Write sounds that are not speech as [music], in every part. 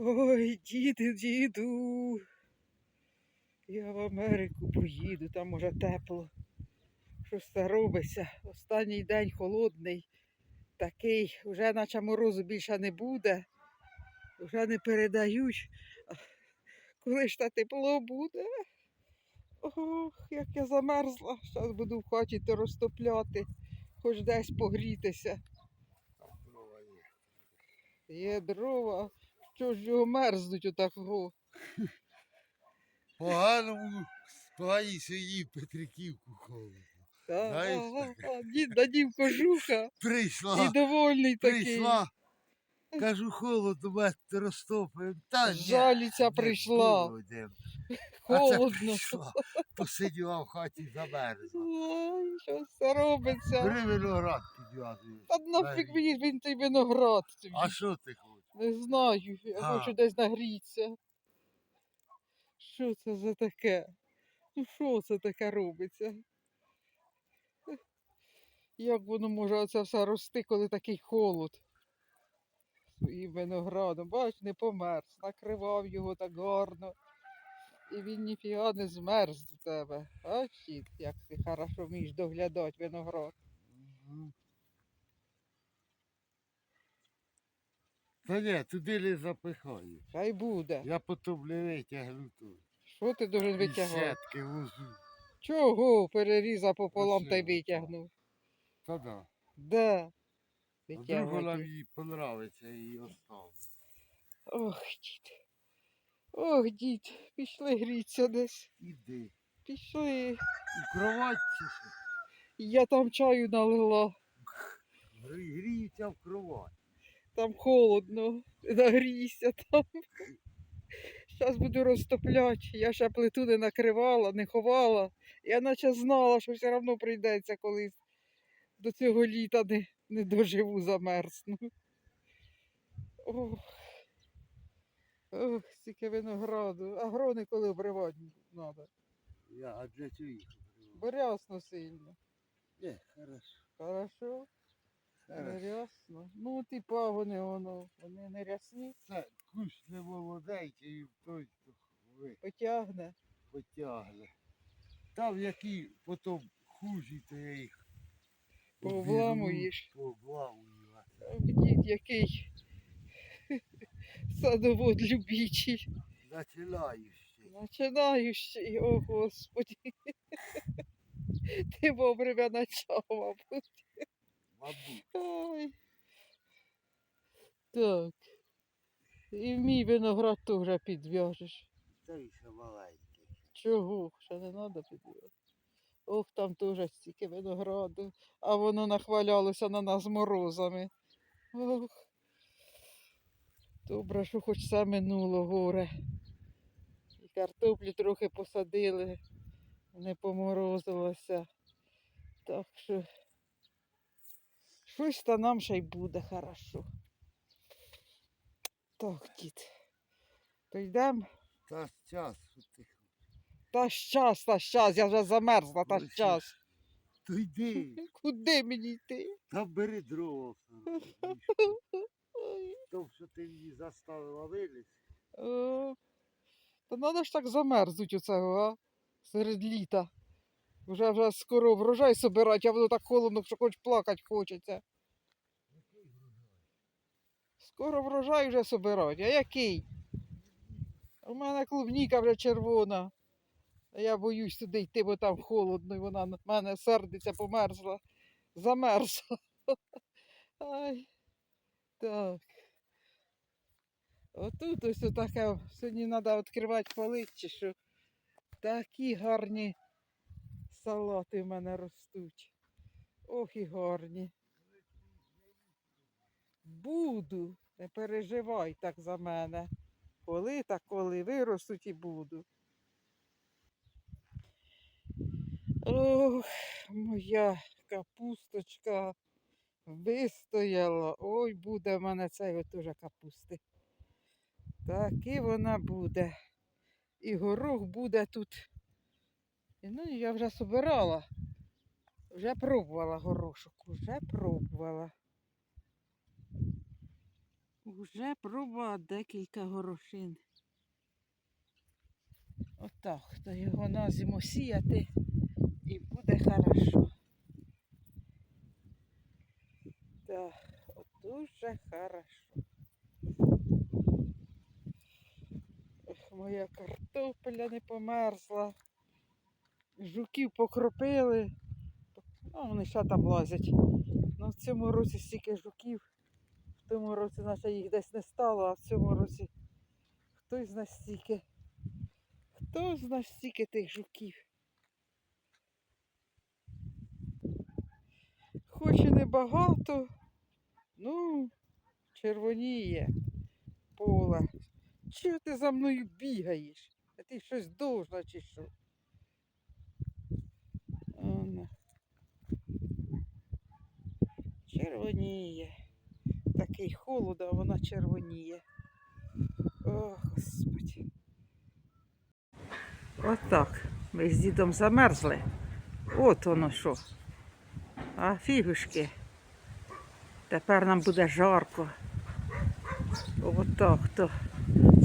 Ой, діду, діду. Я в Америку поїду, там може тепло. Щось це робиться. Останній день холодний, такий, вже наче морозу більше не буде, вже не передають. Коли ж та тепло буде? Ох, як я замерзла. Зараз буду в хаті то розтопляти, хоч десь погрітися. Є дрова. Що ж його мерзнуть отакого? Поганому поганій своїй Петриківку холодно. Знаєш? Дід надів кожуха і Прийшла, довольний такий. прийшла. Кажу, холодно, мать розтопив. Та ні, Жаліця не прийшла. будем. [laughs] А це Холодно. прийшла, посиділа в хаті замерзла. Ой, що це робиться? Бери виноград підв'язуєш. Та нафіг мені він той виноград. тобі. А що ти хочеш? Не знаю, я А. хочу десь нагрітися. Що це за таке? Ну що це таке робиться? Як воно може оце все рости, коли такий холод? Своїм виноградом, бач, не померз, накривав його так гарно. І він ніфіга не змерз в тебе. А щит, як ти хорошо вмієш доглядати виноград. Мгм. Та ні, туди не запихаю. Хай буде. Я потім не витягну тут. Що ти дуже витягав? сітки возу. Чого перерізав пополам та й витягнув? Та да. Да. Вдруг вона мені понравиться і оставлю. Ох, дід. Ох, дід, пішли гріться десь. Іди. Пішли. У кровать чи що? Я там чаю налила. Грі- Гріються в кровать. Там холодно. Нагрійся там. Зараз буду розтопляти. Я ще плиту не накривала, не ховала. Я наче знала, що все одно прийдеться колись до цього літа не, не доживу замерзну. Ох. Ох, стільки винограду. А грони коли обривати треба. Я, а для їх обриваю? Сильно. Ні, хорошо. Хорошо? Не Хорошо. рясно. Ну, ті пагони воно, вони не рясні, Це кущ не молоденький, і той ви потягне. потягне. Там які потім хужі, то я їх це Ох, Дід який [laughs] садовод любічий. Починаю ще. О господи. [laughs] Ти вовремя начав, мабуть. Ой. Так. І мій виноград теж підв'яжеш. Той ще маленький. Чого? Ще не треба підв'язати. Ох, там теж стільки винограду, а воно нахвалялося на нас морозами. Ох. Добре, що хоч все минуло горе. І картоплю трохи посадили, не поморозилося. Так що щось та нам ще й буде хорошо. Так, дід. То йдемо. Та час, що ти. Та щас, та щас, я вже замерзла, та Ну, щас. То йди, [laughs] Куди мені йти? та бери дрова. Ой, [laughs] То, що ти її заставила вилізти. о. Та треба ж так замерзнуть у цього, а? Серед літа. Вже вже скоро врожай собирати, а воно так холодно, що хоч плакати хочеться. Скоро врожай вже собирати. А який? У мене клубніка вже червона. А я боюсь туди йти, бо там холодно, і вона на мене сердиться, померзла. Замерзла. [laughs] Ай. Так. Отут ось таке. Сьогодні треба відкривати палить, чи що. Такі гарні салати в мене ростуть. Ох і гарні. Буду, не переживай так за мене. Коли так коли виростуть і буду. Ох, моя капусточка вистояла. Ой, буде в мене цей теж капусти. Таки вона буде. І горох буде тут. І, Ну, я вже собирала. Вже пробувала горошок, вже пробувала. Уже проба декілька горошин. Отак, то його на зиму сіяти і буде хорошо. Так, от дуже хорошо. Ох, моя картопля не померзла. Жуків покропили. Ну, вони ще там лазять. Ну, в цьому році стільки жуків. В тому році, наче їх десь не стало, а в цьому році хтось знає стільки. Хто знає стільки тих жуків. Хоч і небагато, ну, червоніє поле. Чого ти за мною бігаєш? А ти щось должна чи що? Червоніє. Такий холод, а вона червоніє. О, Господи. Отак. Ми з дідом замерзли. От воно що. А фігушки. Тепер нам буде жарко. Отак то.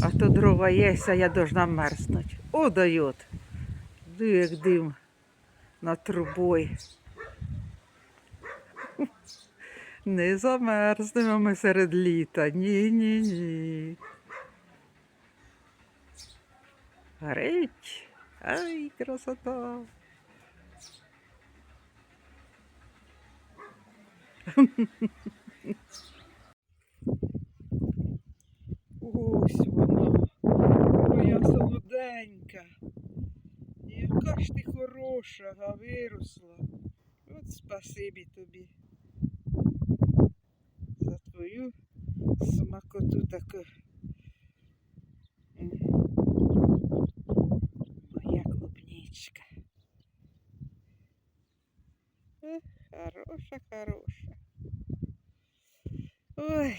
А то дрова є, а я должна мерзнуть. О, дает. Ду дим над трубою. Не замерзнемо ми серед літа. Ні, ні, ні. Горить. Ай, красота. Ось вона, моя солоденька. Яка ж ти хороша, га виросла. От спасибі тобі за твою смакоту таку. Моя клубничка. Хороша, хороша. Ой.